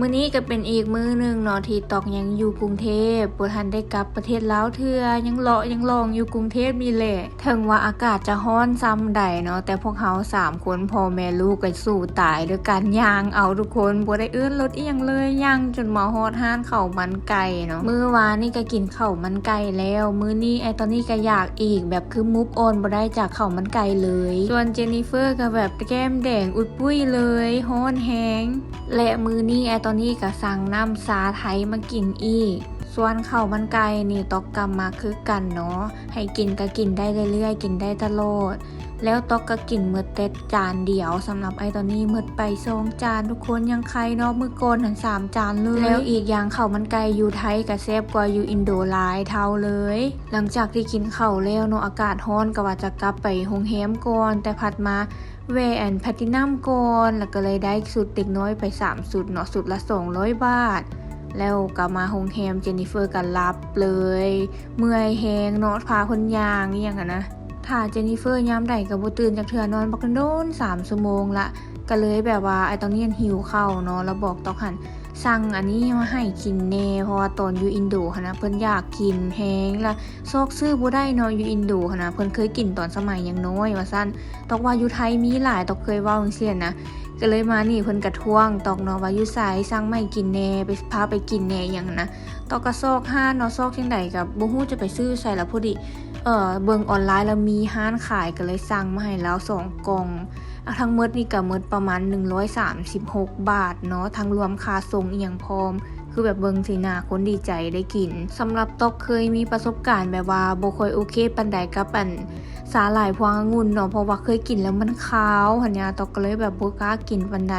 มื้อนี้ก็เป็นอีกมื้อหนึ่งเนาะที่ตอกยังอยู่กรุงเทพบ่ทันได้กลับประเทศลาวเทือยังเลาะยังลองอยู่กรุงเทพนี่แหละถึงว่าอากาศจะร้อนซ้ำใดเนาะแต่พวกเขาสามคนพ่อแม่ลูกก็สู้ตายด้วยการย่างเอาทุกคนบ่ได้เอื้อนรถอีหยังเลยย่างจนมาฮอดห้านข้าวมันไก่เนาะมื้อวานนี่ก็กินข้าวมันไก่แล้ว มื้อนี้ไอตอนนี้ก็อยากอีกแบบคือมุฟออนบ่ได้จากข้าวมันไก่เลยส่วนเจนนิเฟอร์ก็แบบแก้มแดงอุดปุ้ยเลยฮ้อนแฮงและมื้อนี้ไอตอนนี้ก็สั่งน้ำซาไทยมากินอีก ส่วนข้าวมันไก่นี่ตอกกำมาคือกันเนาะ ให้กินก็กินได้เรื่อยๆ กินได้ตลอด แล้วตอกก็กินเมื่อเต็ดจานเดียวสำหรับไอตอนนี้เมื่อไปสองจานทุกคนยังใครเนาะมือโกนทั้งสามจานเลย แล้วอีกอย่างข้าวมันไก่อยู่ไทยก็แซบกว่าอยู่อินโดหลายเท่าเลย หลังจากที่กินข้าวแล้วเนาะอากาศร้อนก็ว่าจะกลับไปโรงแรมก่อนแต่ผัดมา เวแอนแพตินัมก่อนแล้วก็เลยได้สุดเด็กน้อยไป 3 สุดเนาะสุดละ 200 บาท แล้วก็มาโฮงแฮมเจนนิเฟอร์กันรับเลย เมื่อยแฮงเนาะพาคนยางอย่างอะนะ ถ้าเจนนิเฟอร์ยามใดกับบ่ตื่นจากเถื่อนอนบักกันโดน3ชั่วโมงละก็เลยแบบว่าไอตอนนี้ยันหิวเข้าเนาะแล้วบอกตอกหันสั่งอันนี้มาให้กินแน่เพราะว่าตอนอยู่อินโดหั้นะเพิ่นอยากกินแฮงละซอกซื้อบ่ได้เนาะอยู่อินโดหั้นะเพิ่นเคยกินตอนสมัยยังน้อยว่าซั่นตอกว่าอยู่ไทยมีหลายตอกเคยเว้าจังซี่นะก็เลยมานี่เพิ่นกระท้วงตอกเนาะว่าอยู่ไสสั่งไม่กินแน่ไปพาไปกินแน่ยังนะตอกกระซอกห้าเนาะซอกจังใดกับบ่ฮู้จะไปซื้อใส่ละพอดี เอ่อเบิ่งออนไลน์แล้วมีห้านขายก็เลยสั่งมาให้แล้วสองกล่องทั้งหมดนี่ก็หมดประมาณ 136 บาทเนาะทั้งรวมค่าส่งอีหยังพร้อม คือแบบเบิงสีหน้าคนดีใจได้กินสำหรับตอกเคยมีประสบการณ์แบบว่าบ่ค่อยโอเคปันใดกับอันสาหร่ายพวงองุ่นเนาะเพราะว่าเคยกินแล้วมันคาวหันยาตอกก็เลยแบบบ่กล้ากินปันใด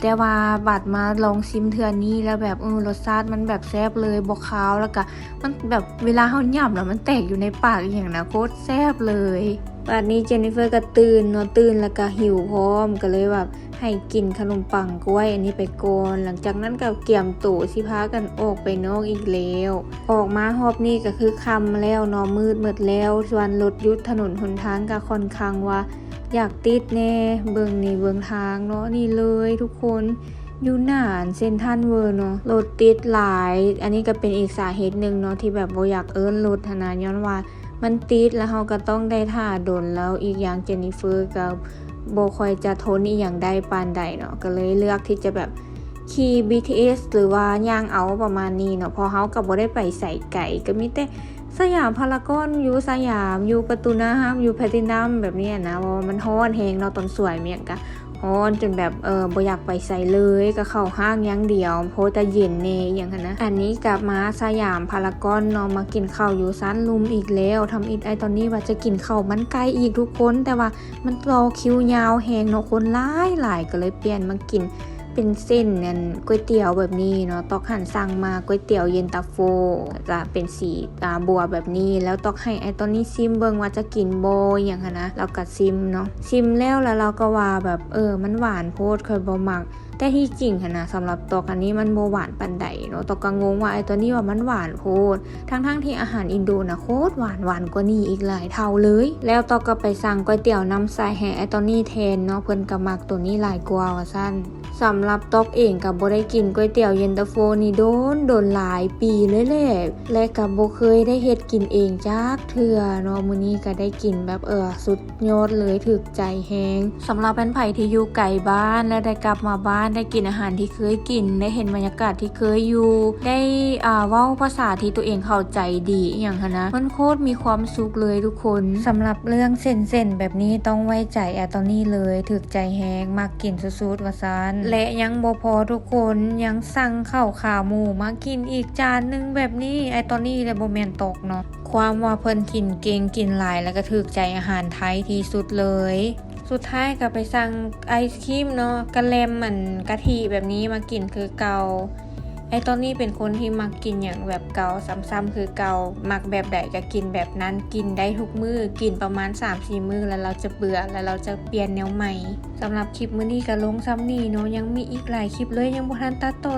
แต่ว่าบัดมาลองซิมเทือนนี้แล้วแบบเออรสชาติมันแบบแซ่บเลยบ่คาวแล้วก็มันแบบเวลาเฮาย่ำแล้วมันแตกอยู่ในปากอย่างนะโคตรแซ่บเลยบัดนี้เจนนิเฟอร์ก็ตื่นเนาะตื่นแล้วก็หิวพร้อมก็เลยแบบให้กินขนมปังกล้วยอันนี้ไปก่อนหลังจากนั้นก็เกี่ยมตู่สิพากันออกไปนอกอีกแล้ว ออกมาหอบนี่ก็คือคำแล้วนาะมืดหมดแล้วส่วนรถยุดถนนหนทางก็ค่อนข้างว่า อยากติดแน่เบิ่งนี่เบิ่งทางเนาะนี่เลยทุกคนอยู่หนานเซนทันเวอร์เนาะรถติดหลาย อันนี้ก็เป็นอีกสาเหตุหนึ่งเนาะที่แบบบ่อยากเอิ้นรถหั้นนะย้อนว่า มันติดแล้วเราก็ต้องได้ท่าโดนแล้วอีกอย่างเจนนิเฟอร์กับโบคอยจะทนอีกอย่างได้ปานใดเนาะก็เลยเลือกที่จะแบบขี่ BTS หรือว่าย่างเอาประมาณนี้เนาะพอเฮากับโบได้ไปใส่ไก่ก็มีแต่ สยามพารากอนอยู่สยามอยู่ประตูน้ำอยู่แพลตินัมแบบนี้นะว่ามันฮ้อนแฮงเนาะตอนสวยเมียงกะฮ้อนจนแบบเออบ่อยากไปใส่เลยก็เข้าห้างย่างเดียวเพราะจะเย็นเนอย่างนั้นนะอันนี้กลับมาสยามพารากอนเนาะมากินข้าวอยู่ซันลุมอีกแล้วทำอีกไอตอนนี้ว่าจะกินข้าวมันไก่อีกทุกคน แต่ว่ามันรอคิวยาวแหงเนาะคนหลายหลายก็เลยเปลี่ยนมากิน เป็นเส้นนั่นก๋วยเตี๋ยวแบบนี้เนาะตอกหันสั่งมาก๋วยเตี๋ยวเย็นตาโฟ จะเป็นสีตาบัวแบบนี้ แล้วตอกให้ไอตอนนี้ซิมเบิงว่าจะกินโบอย่างคะนะแล้วก็ซิมเนาะซิมแล้วแล้วเราก็ว่าแบบเออมันหวานโพดเคยบ่มักแต่ที่จริงค่ะนะสำหรับตอกอันนี้มันโบหวานปันใดเนาะตอกก็งงว่าไอตัวนี้ว่ามันหวานโพดทั้งทั้งๆที่อาหารอินโดนะโคตรหวานหวานกว่านี้อีกหลายเท่าเลย แล้วตอกก็ไปสั่งก๋วยเตี๋ยวน้ำใสแห่ไอตัวนี้แทนเนาะเพิ่อนก็มักตัวนี้หลายกว่าสั้น สำหรับตอกเองกับโบได้กินก๋วยเตี๋ยวเย็นตาโฟนี่โดนโดนหลายปีเลยแหละและกับโบเคยได้เฮ็ดกินเองจักเทื่อเนาะมื้อนี้ก็ได้กินแบบเออสุดยอดเลยถึกใจแฮงสำหรับเป็นไผ่ที่อยู่ไกลบ้านและได้กลับมาบ้านได้กินอาหารที่เคยกิน ได้เห็นบรรยากาศที่เคยอยู่ ได้อ่าเว้าภาษาที่ตัวเองเข้าใจดีอย่างนะมันโคตรมีความสุขเลยทุกคนสำหรับเรื่องเส้นๆแบบนี้ต้องไว้ใจแอตตอนนี้เลยถึกใจแฮงมากกินสุดๆว่าซานและยังบ่พอทุกคนยังสั่งข้าวขาหมูมากินอีกจานหนึงแบบนี้ไอตอนนี้เลยบ่แม่นตกเนาะความว่าเพิ่นกินเก่งกินหลายแล้วก็ถึกใจอาหารไทยที่สุดเลยสุดท้ายก็ไปสั่งไอศครีมเนาะกระเลมเหมือนกะทิแบบนี้มากินคือเกา ไอตอนนี้เป็นคนที่มักกินอย่างแบบเกาซ้ำๆคือเกามักแบบใดก็กินแบบนั้นกินได้ทุกมือ้อกินประมาณ3ามื้อแล้วเราจะเบื่อแล้วเราจะเปลี่ยนแนวใหม่สำหรับคลิปมื้อนี้ก็ลงซ้ำนี่เนาะยังมีอีกหลายคลิปเลยยังบ่ทันตัดต่อ